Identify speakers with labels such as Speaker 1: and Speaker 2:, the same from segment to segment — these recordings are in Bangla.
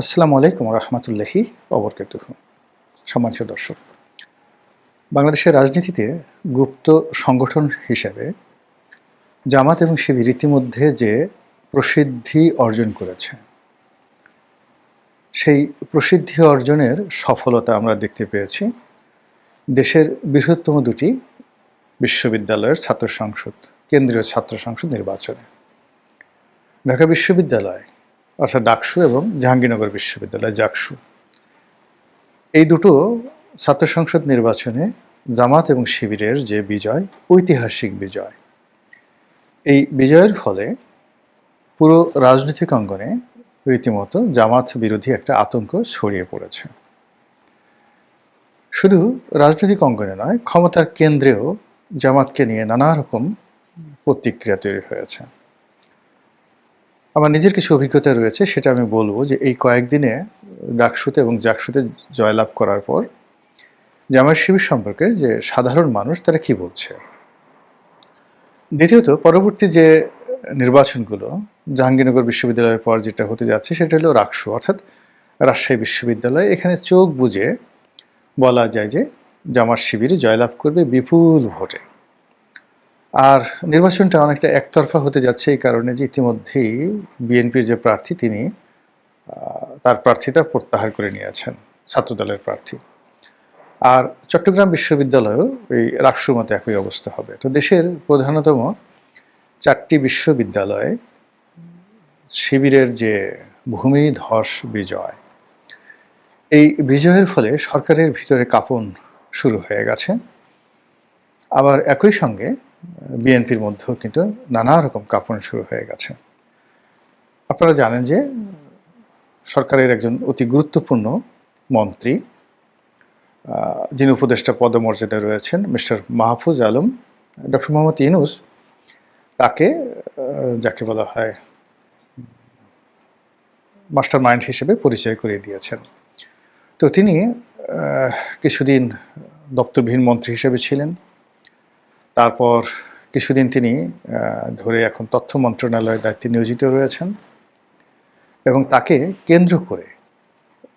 Speaker 1: আসসালামু আলাইকুম রহমতুল্লাহি অবরকাত সম্মানিত দর্শক, বাংলাদেশের রাজনীতিতে গুপ্ত সংগঠন হিসেবে জামাত এবং শিবির ইতিমধ্যে যে প্রসিদ্ধি অর্জন করেছে, সেই প্রসিদ্ধি অর্জনের সফলতা আমরা দেখতে পেয়েছি। দেশের বৃহত্তম দুটি বিশ্ববিদ্যালয়ের ছাত্র সংসদ, কেন্দ্রীয় ছাত্র সংসদ নির্বাচনে। ঢাকা বিশ্ববিদ্যালয় অর্থাৎ ডাকসু এবং জাহাঙ্গীরনগর বিশ্ববিদ্যালয় জাকসু। এই দুটো ছাত্র সংসদ নির্বাচনে জামাত এবং শিবিরের যে বিজয়, ঐতিহাসিক বিজয়, এই বিজয়ের ফলে পুরো রাজনৈতিক অঙ্গনে রীতিমতো জামাত বিরোধী একটা আতঙ্ক ছড়িয়ে পড়েছে। শুধু রাজনৈতিক অঙ্গনে নয়, ক্ষমতার কেন্দ্রেও জামাতকে নিয়ে নানা রকম প্রতিক্রিয়া তৈরি হয়েছে। আমার নিজের কিছু অভিজ্ঞতা রয়েছে, সেটা আমি বলব যে এই কয়েকদিনে ডাকসুতে এবং জাকসুতে জয়লাভ করার পর জামায়াত শিবির সম্পর্কে যে সাধারণ মানুষ তারা কি বলছে? দ্বিতীয়ত, পরবর্তী যে নির্বাচনগুলো, জাহাঙ্গীরনগর বিশ্ববিদ্যালয়ের পর যেটা হতে যাচ্ছে, সেটা হলো রাকসু, অর্থাৎ রাজশাহী বিশ্ববিদ্যালয়। এখানে চোখ বুঝে বলা যায় যে জামার শিবিরে জয়লাভ করবে বিপুল ভোটে। আর নির্বাচনটা অনেকটা একতরফা হতে যাচ্ছে এই কারণে যে ইতিমধ্যেই বিএনপির যে প্রার্থী, তিনি তার প্রার্থিতা প্রত্যাহার করে নিয়েছেন, ছাত্রদলের প্রার্থী। আর চট্টগ্রাম বিশ্ববিদ্যালয়েও এই রাকসুর মতো একই অবস্থা হবে। তো দেশের প্রধানতম চারটি বিশ্ববিদ্যালয়ে, শিবিরের যে ভূমি ধস বিজয়, এই বিজয়ের ফলে সরকারের ভিতরে কাপন শুরু হয়ে গেছে। আবার একই সঙ্গে বিএনপির মধ্যেও কিন্তু নানা রকম কাপন শুরু হয়ে গেছে। আপনারা জানেন যে সরকারের একজন অতি গুরুত্বপূর্ণ মন্ত্রী যিনি উপদেষ্টা পদমর্যাদায় রয়েছেন, মিস্টার মাহফুজ আলম, ডক্টর মোহাম্মদ ইনুস তাকে যাকে বলা হয় মাস্টার মাইন্ড হিসেবে পরিচয় করিয়ে দিয়েছেন। তো তিনি কিছুদিন দপ্তরবিহীন মন্ত্রী হিসেবে ছিলেন। তারপর কিছুদিন তিনি ধরে এখন তথ্য মন্ত্রণালয়ের দায়িত্বে নিয়োজিত রয়েছেন এবং তাকে কেন্দ্র করে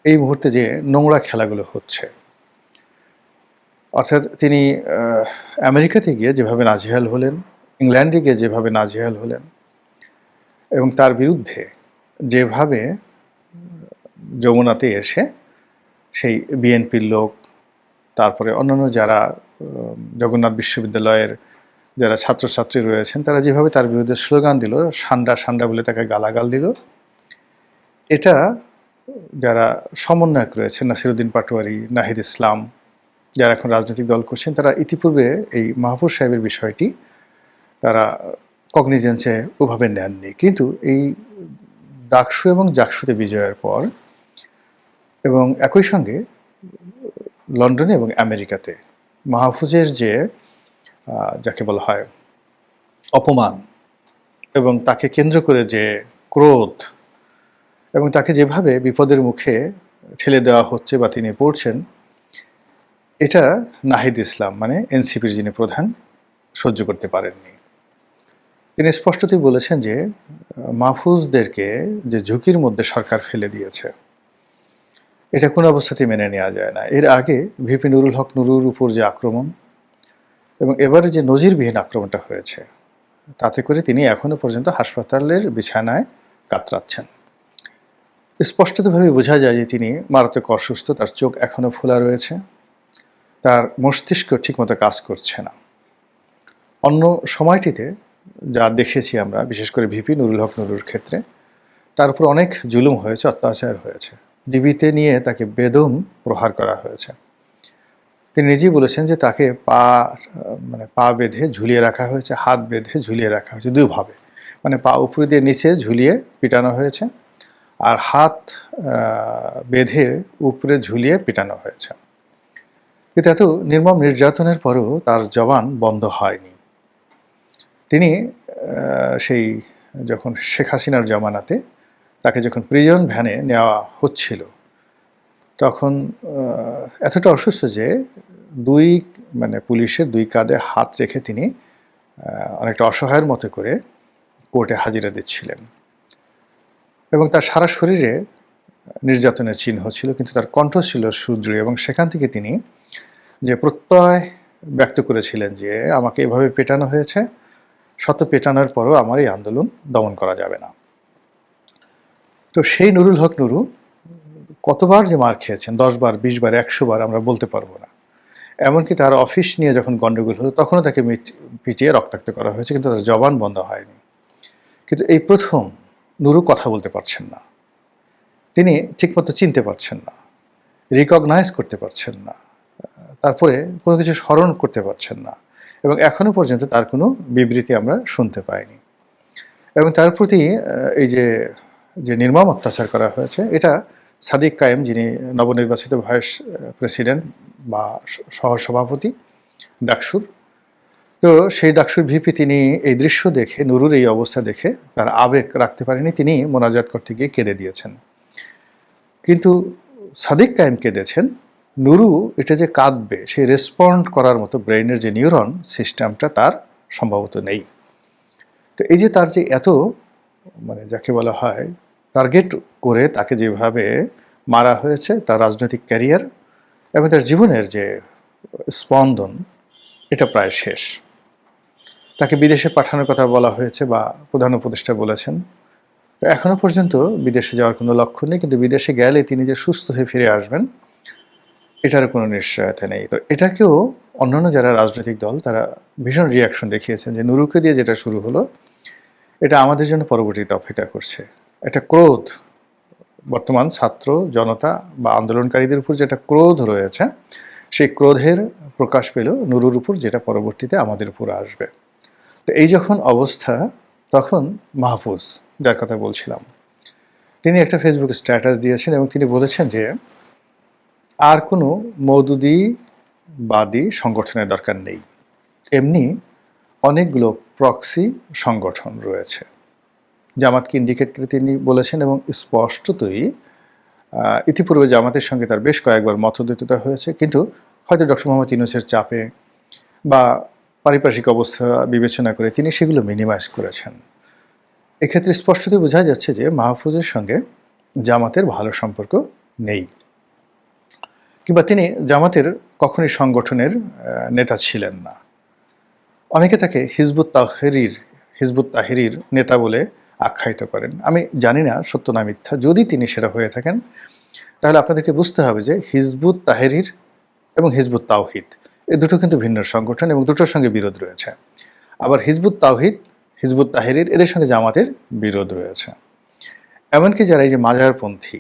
Speaker 1: এই মুহূর্তে যে নোংরা খেলাগুলো হচ্ছে। অর্থাৎ তিনি আমেরিকাতে গিয়ে যেভাবে নাজেহাল হলেন, ইংল্যান্ডে গিয়ে যেভাবে নাজেহাল হলেন এবং তার বিরুদ্ধে যেভাবে যমুনাতে এসে সেই বিএনপির লোক তারপরে অন্যান্য যারা জগন্নাথ বিশ্ববিদ্যালয়ের যারা ছাত্রছাত্রী রয়েছেন, তারা যেভাবে তার বিরুদ্ধে স্লোগান দিল, সান্ডা সান্ডা বলে তাকে গালাগাল দিল, এটা যারা সমন্বয়ক রয়েছেন, নাসিরুদ্দিন পাটোয়ারি, নাহিদ ইসলাম, যারা এখন রাজনৈতিক দল করছেন, তারা ইতিপূর্বে এই মাহফুজ সাহেবের বিষয়টি তারা কগনিজেন্সে ওভাবে নেননি। কিন্তু এই ডাকসু এবং জাকসুতে বিজয়ের পর এবং একই সঙ্গে লন্ডনে এবং আমেরিকাতে। মাহফুজের যে যাকে বলা হয়, অপমান এবং তাকে কেন্দ্র করে যে ক্রোধ এবং তাকে যেভাবে বিপদের মুখে ঠেলে দেওয়া হচ্ছে বা তিনি পড়ছেন, এটা নাহিদ ইসলাম মানে এনসিপির যিনি প্রধান, সহ্য করতে পারেননি। তিনি স্পষ্টতই বলেছেন যে, মাহফুজদেরকে যে ঝুঁকির মধ্যে সরকার ফেলে দিয়েছে। এটা কোনো অবস্থাতেই মেনে নেওয়া যায় না। এর আগে ভিপি নুরুল হক নুরুর উপর যে আক্রমণ এবং এবারে যে নজিরবিহীন আক্রমণটা হয়েছে, তাতে করে তিনি এখনও পর্যন্ত হাসপাতালের বিছানায় কাতরাচ্ছেন। স্পষ্টতভাবে বোঝা যায় যে তিনি মারাত্মক অসুস্থ, তার চোখ এখনও ফোলা রয়েছে, তার মস্তিষ্ক ঠিকমতো কাজ করছে না। অন্য সময়টিতে যা দেখেছি আমরা, বিশেষ করে ভিপি নুরুল হক নুরুর ক্ষেত্রে, তার উপর অনেক জুলুম হয়েছে, অত্যাচার হয়েছে। ডিবিতে নিয়ে তাকে বেদম প্রহার করা হয়েছে। তিনি নিজেই বলেছেন যে তাকে পা মানে পা বেঁধে ঝুলিয়ে রাখা হয়েছে, হাত বেঁধে ঝুলিয়ে রাখা হয়েছে দুভাবে। মানে পা উপরে দিয়ে নিচে ঝুলিয়ে পিটানো হয়েছে আর হাত বেঁধে উপরে ঝুলিয়ে পিটানো হয়েছে। কিন্তু এত নির্মম নির্যাতনের পরও তার জবান বন্ধ হয়নি। তিনি সেই যখন শেখ হাসিনার জমানাতে তাকে যখন প্রিজন ভ্যানে নেওয়া হচ্ছিল, তখন এতটা অসুস্থ যে দুই মানে পুলিশের দুই কাঁধে হাত রেখে তিনি অনেকটা অসহায়ের মতো করে কোর্টে হাজিরা দিচ্ছিলেন। এবং তার সারা শরীরে নির্যাতনের চিহ্ন ছিল, কিন্তু তার কণ্ঠ ছিল সুদৃঢ় এবং সেখান থেকে তিনি যে প্রত্যয় ব্যক্ত করেছিলেন যে আমাকে এভাবে পেটানো হয়েছে, শত পেটানোর পরও আমার এই আন্দোলন দমন করা যাবে না। তো সেই নুরুল হক নুরু কতবার যে মার খেয়েছেন দশ বার বিশ বার একশো বার আমরা বলতে পারব না। এমনকি তার অফিস নিয়ে যখন গণ্ডগোল হলো তখনও তাকে পিটিয়ে রক্তাক্ত করা হয়েছে, কিন্তু তার জবান বন্ধ হয়নি। কিন্তু এই প্রথম নুরু কথা বলতে পারছেন না। তিনি ঠিকমতো চিনতে পারছেন না রিকগনাইজ করতে পারছেন না, তারপরে কোনো কিছু স্মরণ করতে পারছেন না, এবং এখনও পর্যন্ত তার কোনো বিবৃতি আমরা শুনতে পাইনি। এবং তার প্রতি এই যে যে নির্মম অত্যাচার করা হয়েছে, এটা সাদিক কায়েম যিনি নবনির্বাচিত ভাইস প্রেসিডেন্ট বা সহসভাপতি ডাকসুর। তো সেই ডাকসুর ভিপি তিনি এই দৃশ্য দেখে, নুরুর এই অবস্থা দেখে তার আবেগ রাখতে পারেনি। তিনি মোনাজাত করতে গিয়ে কেঁদে দিয়েছেন। কিন্তু সাদিক কায়েম কেঁদেছেন। নুরু এটা যে কাঁদবে, সেই রেসপন্ড করার মতো ব্রেইনের যে নিউরন সিস্টেমটা তার সম্ভবত নেই। তো এই যে তার যে এত মানে যাকে বলা হয় টার্গেট করে তাকে যেভাবে মারা হয়েছে তার রাজনৈতিক ক্যারিয়ার এবং তার জীবনের যে স্পন্দন, এটা প্রায় শেষ। তাকে বিদেশে পাঠানোর কথা বলা হয়েছে বা প্রধান উপদেষ্টা বলেছেন। তো এখনও পর্যন্ত বিদেশে যাওয়ার কোনো লক্ষ্য নেই, কিন্তু বিদেশে গেলে তিনি যে সুস্থ হয়ে ফিরে আসবেন, এটার কোনো নিশ্চয়তা নেই। তো এটাকেও অন্যান্য যারা রাজনৈতিক দল, তারা ভীষণ রিয়াকশন দেখিয়েছেন যে নুরুকে দিয়ে যেটা শুরু হলো এটা আমাদের জন্য পরবর্তীতে অপেক্ষা করছে। একটা ক্রোধ। বর্তমান ছাত্র, জনতা বা আন্দোলনকারীদের উপর যেটা ক্রোধ রয়েছে, সেই ক্রোধের প্রকাশ পেল নুরুর উপর, যেটা পরবর্তীতে আমাদের উপর আসবে। তো এই যখন অবস্থা, তখন মাহফুজ, যার কথা বলছিলাম, তিনি একটা ফেসবুক স্ট্যাটাস দিয়েছেন এবং তিনি বলেছেন যে, আর কোনো মৌদুদি বাদী সংগঠনের দরকার নেই। এমনি অনেকগুলো প্রক্সি সংগঠন রয়েছে। জামাতকে ইন্ডিকেট করে তিনি বলেছেন এবং স্পষ্টতই ইতিপূর্বে জামাতের সঙ্গে তার বেশ কয়েকবার মতদ্বৈততা হয়েছে। কিন্তু হয়তো ডক্টর মোহাম্মদ ইউনুসের চাপে বা পারিপার্শ্বিক অবস্থা বিবেচনা করে তিনি সেগুলো মিনিমাইজ করেছেন। এক্ষেত্রে স্পষ্টতই বোঝা যাচ্ছে যে মাহফুজের সঙ্গে জামাতের ভালো সম্পর্ক নেই। কিংবা তিনি জামাতের কখনই সংগঠনের নেতা ছিলেন না। অনেকে তাকে হিজবুত তাহেরির হিজবুত তাহেরির নেতা বলে আখ্যায়িত করেন। আমি জানি না সত্য না মিথ্যা। যদি তিনি সেটা হয়ে থাকেন তাহলে আপনাদেরকে বুঝতে হবে যে হিজবুত তাহেরির এবং হিজবুত তাওহিদ এই দুটো কিন্তু ভিন্ন সংগঠন এবং দুটোর সঙ্গে বিরোধ রয়েছে। আবার হিজবুত তাওহিদ হিজবুত তাহেরির এদের সঙ্গে জামাতের বিরোধ রয়েছে। এমনকি যারা এই যে মাজারপন্থী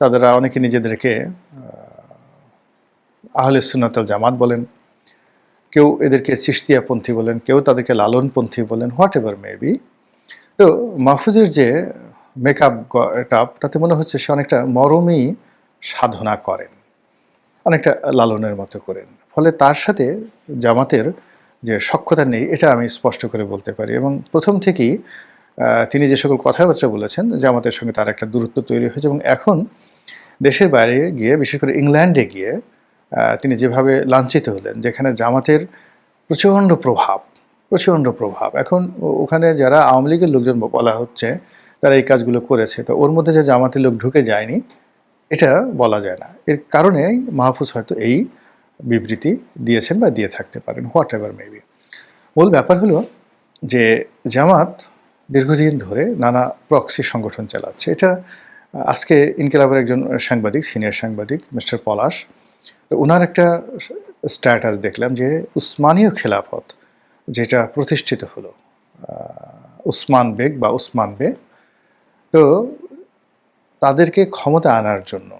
Speaker 1: তাদেরা অনেকে নিজেদেরকে আহ, আহলে সুন্নাতাল জামাত বলেন কেউ এদেরকে চিস্তিয়াপন্থী বলেন, কেউ তাদেরকে লালনপন্থী বলেন হোয়াট এভার মেবি তো মাহফুজের যে মেকআপ আপ তাতে মনে হচ্ছে সে অনেকটা মরমই সাধনা করেন, অনেকটা লালনের মতো করেন। ফলে তার সাথে জামাতের যে সক্ষতা নেই, এটা আমি স্পষ্ট করে বলতে পারি। এবং প্রথম থেকেই তিনি যে সকল কথাবার্তা বলেছেন, জামাতের সঙ্গে তার একটা দূরত্ব তৈরি হয়েছে। এবং এখন দেশের বাইরে গিয়ে, বিশেষ করে ইংল্যান্ডে গিয়ে তিনি যেভাবে লাঞ্ছিত হলেন, যেখানে জামাতের প্রচণ্ড প্রভাব প্রচণ্ড প্রভাব। এখন ওখানে যারা আওয়ামী লীগের লোকজন বলা হচ্ছে, তারা এই কাজগুলো করেছে। তো ওর মধ্যে যে জামাতের লোক ঢুকে যায়নি, এটা বলা যায় না। এর কারণে মাহফুজ হয়তো এই বিবৃতি দিয়েছেন বা দিয়ে থাকতে পারেন হোয়াট এভার মেবি মূল ব্যাপার হলো যে জামাত দীর্ঘদিন ধরে নানা প্রক্সি সংগঠন চালাচ্ছে। এটা আজকে ইনকিলাবের একজন সাংবাদিক, সিনিয়র সাংবাদিক, মিস্টার পলাশ তো ওনার একটা স্ট্যাটাস দেখলাম যে উসমানীয় খেলাফত যেটা প্রতিষ্ঠিত হলো উসমান বেগ বা উসমান বে, তো তাদেরকে ক্ষমতা আনার জন্য,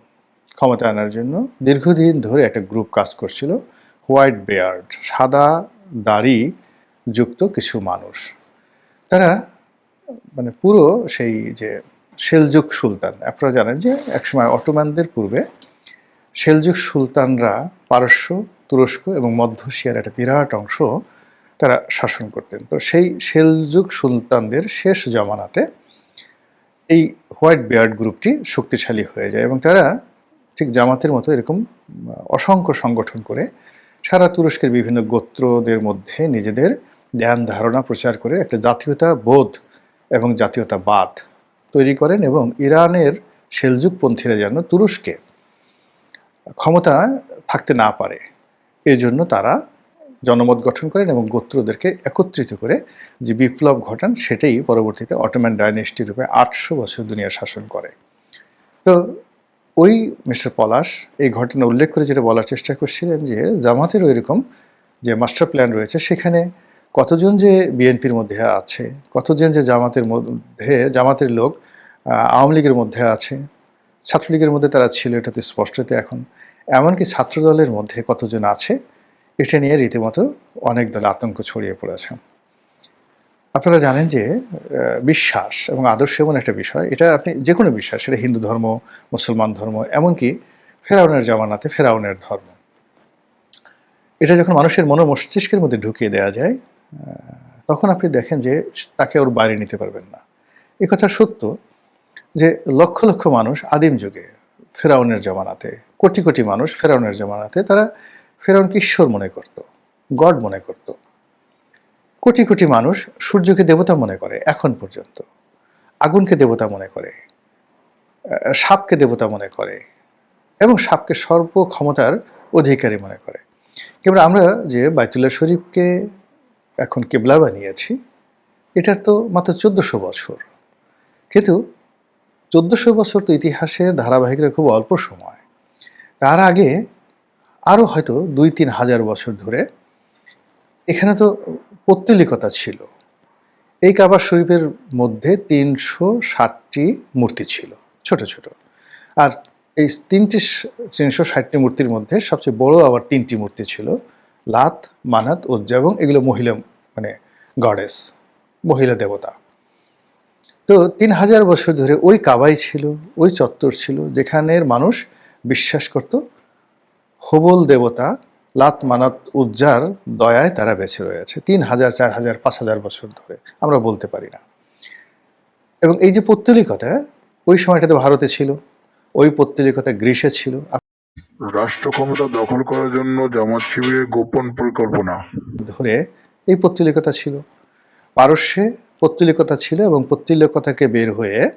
Speaker 1: ক্ষমতা আনার জন্য দীর্ঘদিন ধরে একটা গ্রুপ কাজ করছিল, হোয়াইট বেয়ার্ড, সাদা দাড়ি যুক্ত কিছু মানুষ। তারা মানে পুরো সেই যে সেলজুক সুলতান, আপনারা জানেন যে একসময় অটোম্যানদের পূর্বে সেলজুক সুলতানরা পারস্য, তুরস্ক এবং মধ্য এশিয়ার একটা বিরাট অংশ তারা শাসন করতেন। তো সেই সেলজুক সুলতানদের শেষ জমানাতে এই হোয়াইট বেয়ার্ড গ্রুপটি শক্তিশালী হয়ে যায় এবং তারা ঠিক জামাতের মতো এরকম অসংখ্য সংগঠন করে সারা তুরস্কের বিভিন্ন গোত্রদের মধ্যে নিজেদের ধ্যান ধারণা প্রচার করে একটা জাতীয়তা বোধ এবং জাতীয়তাবাদ তৈরি করেন এবং ইরানের সেলযুগপন্থীরা যেন তুরস্কে ক্ষমতা থাকতে না পারে। এই জন্য তারা জনমত গঠন করেন এবং গোত্রদেরকে একত্রিত করে যে বিপ্লব ঘটান, সেটাই পরবর্তীতে অটোম্যান ডাইনেস্টি রূপে আটশো বছর দুনিয়া শাসন করে। তো ওই মিস্টার পলাশ এই ঘটনা উল্লেখ করে যেটা বলার চেষ্টা করছিলেন যে জামাতের ওই রকম যে মাস্টার প্ল্যান রয়েছে, সেখানে কতজন যে বিএনপির মধ্যে আছে, কতজন যে জামাতের মধ্যে, জামাতের লোক আওয়ামী লীগের মধ্যে আছে ছাত্রলীগের মধ্যে তারা ছিল এটা তো স্পষ্টতে এখন। এমনকি ছাত্রদলের মধ্যে কতজন আছে, এটা নিয়ে রীতিমতো অনেক দলে আতঙ্ক ছড়িয়ে পড়েছে। আপনারা জানেন যে বিশ্বাস এবং আদর্শ এমন একটা বিষয়, এটা আপনি যে কোনো বিশ্বাস, সেটা হিন্দু ধর্ম, মুসলমান ধর্ম, এমনকি ফেরাউনের জামানাতে ফেরাউনের ধর্ম। এটা যখন মানুষের মনো মস্তিষ্কের মধ্যে ঢুকিয়ে দেওয়া যায় তখন আপনি দেখেন যে তাকে ওর বাইরে নিতে পারবেন না। এ কথা সত্য যে লক্ষ লক্ষ মানুষ আদিম যুগে ফেরাউনের জমানাতে, কোটি কোটি মানুষ ফেরাউনের জমানাতে, তারা ফেরাউনকে ঈশ্বর মনে করত, গড মনে করত। কোটি কোটি মানুষ সূর্যকে দেবতা মনে করে এখন পর্যন্ত, আগুনকে দেবতা মনে করে সাপকে দেবতা মনে করে এবং সাপকে সর্ব ক্ষমতার অধিকারী মনে করে। কিন্তু আমরা যে বাইতুল্লাহ শরীফকে এখন কেবলা বানিয়েছি এটা তো মাত্র চোদ্দশো বছর। কিন্তু চোদ্দশো বছর তো ইতিহাসের ধারাবাহিকতা খুব অল্প সময়। তার আগে আরও হয়তো দুই তিন হাজার বছর ধরে এখানে তো পৌত্তলিকতা ছিল। এই কাবা শরীফের মধ্যে তিনশো ষাটটি মূর্তি ছিল, ছোট ছোট। আর এই তিনটি তিনশো ষাটটি মূর্তির মধ্যে সবচেয়ে বড় আবার তিনটি মূর্তি ছিল, লাত, মানাত, উজ্জা এবং এগুলো মহিলা মানে গডেস মহিলা দেবতা। তো তিন হাজার বছর ধরে ওই কাবাই ছিল ওই চত্বর ছিল যেখানের মানুষ বিশ্বাস করত হবল দেবতা লাত মানাত উজ্জার দয়ায় তারা বেঁচে রয়েছে তিন হাজার চার হাজার পাঁচ হাজার বছর ধরে আমরা বলতে পারি না। এবং এই যে পৌত্তলিকতা ওই সময়টাতে ভারতে ছিল ওই পৌত্তলিকতা গ্রীসে ছিল।
Speaker 2: রাষ্ট্র ক্ষমতা দখল করার জন্য জামাত শিবিরের গোপন পরিকল্পনা।
Speaker 1: ধরে এই পৌত্তলিকতা ছিল। পারস্যে পৌত্তলিকতা ছিল এবং পৌত্তলিকতাকে বের হয়ে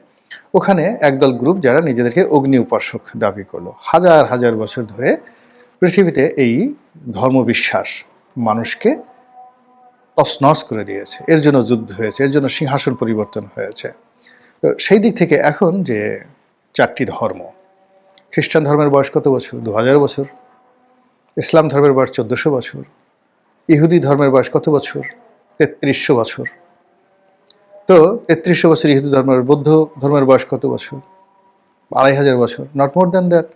Speaker 1: ওখানে একদল গ্রুপ যারা নিজেদেরকে অগ্নি উপাসক দাবি করল। হাজার হাজার বছর ধরে পৃথিবীতে এই ধর্মবিশ্বাস মানুষকে তছনছ করে দিয়েছে। এর জন্য যুদ্ধ হয়েছে, এর জন্য সিংহাসন পরিবর্তন হয়েছে। তো সেই দিক থেকে এখন যে চারটি ধর্ম, খ্রিস্টান ধর্মের বয়স কত বছর? দু হাজার বছর। ইসলাম ধর্মের বয়স চোদ্দশো বছর। ইহুদি ধর্মের বয়স কত বছর? তেত্রিশশো বছর। তো তেত্রিশশো বছর ইহুদি ধর্মের, বৌদ্ধ ধর্মের বয়স কত বছর? আড়াই হাজার বছর নট মোর দ্যান দ্যাট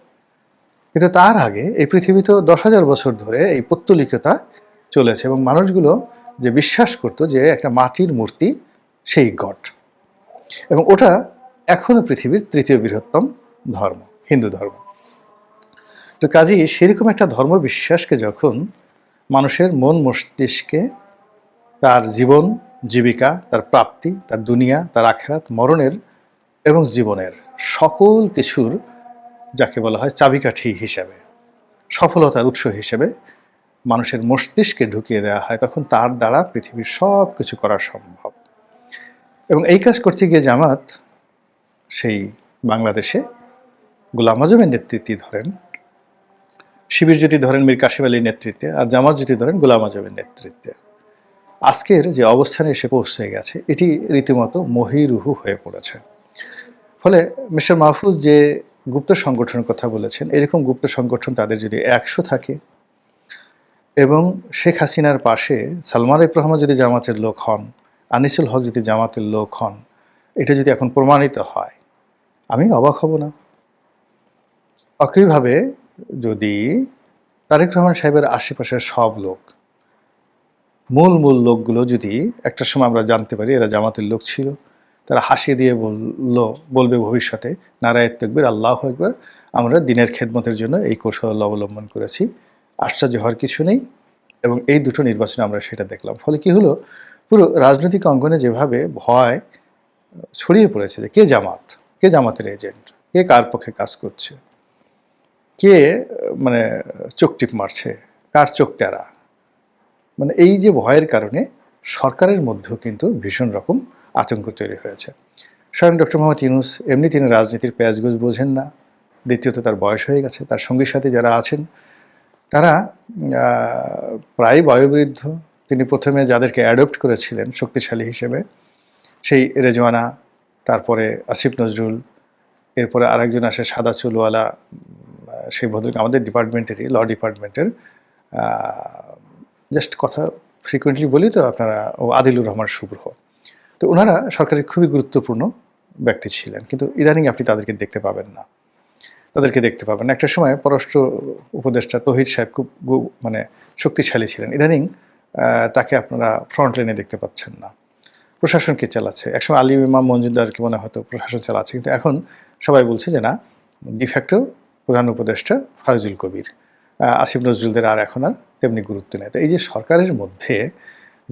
Speaker 1: কিন্তু তার আগে এই পৃথিবী তো দশ হাজার বছর ধরে এই পত্তলিকতা চলেছে এবং মানুষগুলো যে বিশ্বাস করতো যে একটা মাটির মূর্তি সেই গড। এবং ওটা এখনও পৃথিবীর তৃতীয় বৃহত্তম ধর্ম, হিন্দু ধর্ম। তো কাজেই সেরকম একটা ধর্ম বিশ্বাসকে যখন মানুষের মন মস্তিষ্কে তার জীবন জীবিকা, তার প্রাপ্তি, তার দুনিয়া, তার আখেরাত, মরণের এবং জীবনের সকল কিছুর যাকে বলা হয় চাবিকাঠি হিসেবে, সফলতার উৎস হিসেবে মানুষের মস্তিষ্কে ঢুকিয়ে দেওয়া হয়, তখন তার দ্বারা পৃথিবীর সব কিছু করা সম্ভব। এবং এই কাজ করতে গিয়ে জামাত সেই বাংলাদেশে গোলাম আজমের নেতৃত্বে ধরেন, শিবির যদি ধরেন মীর কাশিম আলীর নেতৃত্বে, আর জামাত যদি ধরেন গোলাম আজমের নেতৃত্বে। আজকের যে অবস্থানে এসে পৌঁছে গেছে, এটি রীতিমতো মহিরুহু হয়ে পড়েছে। ফলে মিস্টার মাহফুজ যে গুপ্ত সংগঠনের কথা বলেছেন, এরকম গুপ্ত সংগঠন তাদের যদি একশো থাকে এবং শেখ হাসিনার পাশে সালমান এফ রহমান যদি জামাতের লোক হন, আনিসুল হক যদি জামাতের লোক হন, এটা যদি এখন প্রমাণিত হয়, আমি অবাক হব না? একইভাবে যদি তারেক রহমান সাহেবের আশেপাশের সব লোক মূল মূল লোকগুলো যদি একটা সময় আমরা জানতে পারি এরা জামাতের লোক ছিল, তারা হাসি দিয়ে বলল, বলবে ভবিষ্যতে নারায়ণ তকবির, আল্লাহ একবার আমরা দিনের খেদমতের জন্য এই কৌশল অবলম্বন করেছি, আশ্চর্য হওয়ার কিছু নেই। এবং এই দুটো নির্বাচনে আমরা সেটা দেখলাম। ফলে কি হলো? পুরো রাজনৈতিক অঙ্গনে যেভাবে ভয় ছড়িয়ে পড়েছে যে কে জামাত, কে জামাতের এজেন্ট, কে কার পক্ষে কাজ করছে, কে মানে চোখ টিপ মারছে, কার চোখ টেরা মানে এই যে ভয়ের কারণে সরকারের মধ্যেও কিন্তু ভীষণ রকম আতঙ্ক তৈরি হয়েছে। স্বয়ং ডক্টর মোহাম্মদ ইউনুস, এমনি তিনি রাজনীতির পেঁয়াজগুজ বোঝেন না। দ্বিতীয়ত তার বয়স হয়ে গেছে, তার সঙ্গীর সাথে যারা আছেন, তারা প্রায় বয়োবৃদ্ধ। তিনি প্রথমে যাদেরকে অ্যাডপ্ট করেছিলেন শক্তিশালী হিসেবে, সেই রেজওয়ানা, তারপরে আসিফ নজরুল, এরপরে আরেকজন আসে সাদা চুলওয়ালা সেই ভদ্রলোক, আমাদের ডিপার্টমেন্টেরই ল ডিপার্টমেন্টের জাস্ট কথা ফ্রিকুয়েন্টলি বলি তো আপনারা, ও আদিলুর রহমান শুভ্র তো ওনারা সরকারের খুবই গুরুত্বপূর্ণ ব্যক্তি ছিলেন, কিন্তু ইদানিং আপনি তাদেরকে দেখতে পাবেন না। তাদেরকে দেখতে পাবেন একটা সময় পররাষ্ট্র উপদেষ্টা তহিদ সাহেব খুব মানে শক্তিশালী ছিলেন। ইদানিং তাকে আপনারা ফ্রন্ট লাইনে দেখতে পাচ্ছেন না। প্রশাসন কে চালাচ্ছে? একসময় আলী ইমাম মঞ্জুরদারকে মনে হয়তো প্রশাসন চালাচ্ছে, কিন্তু এখন সবাই বলছে যে না ডিফ্যাক্টো প্রধান উপদেষ্টা ফায়জুল কবির। আসিফ নজরুলদের আর এখন আর তেমনি গুরুত্ব নেয়। তো এই যে সরকারের মধ্যে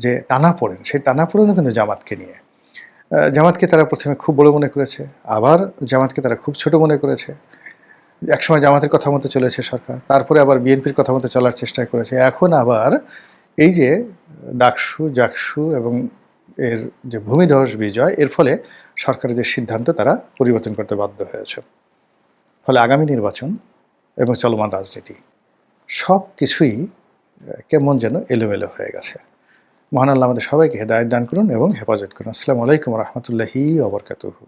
Speaker 1: যে টানা পড়েন, সেই টানা পড়েনও কিন্তু জামাতকে নিয়ে। জামাতকে তারা প্রথমে খুব বড় মনে করেছে, আবার জামাতকে তারা খুব ছোট মনে করেছে। একসময় জামাতের কথা মতো চলেছে সরকার, তারপরে আবার বিএনপির কথা মতো চলার চেষ্টা করেছে। এখন আবার এই যে ডাকসু, জাকসু এবং এর যে ভূমিধস বিজয়, এর ফলে সরকারের যে সিদ্ধান্ত, তারা পরিবর্তন করতে বাধ্য হয়েছে। ফলে আগামী নির্বাচন এবং চলমান রাজনীতি সব কিছুই কেমন যেন এলোমেলো হয়ে গেছে। মহান আল্লাহ আমাদের সবাইকে হেদায়ত দান করুন এবং হেফাজত করুন। আসসালামু আলাইকুম রহমতুল্লাহি ওবরকাতুহু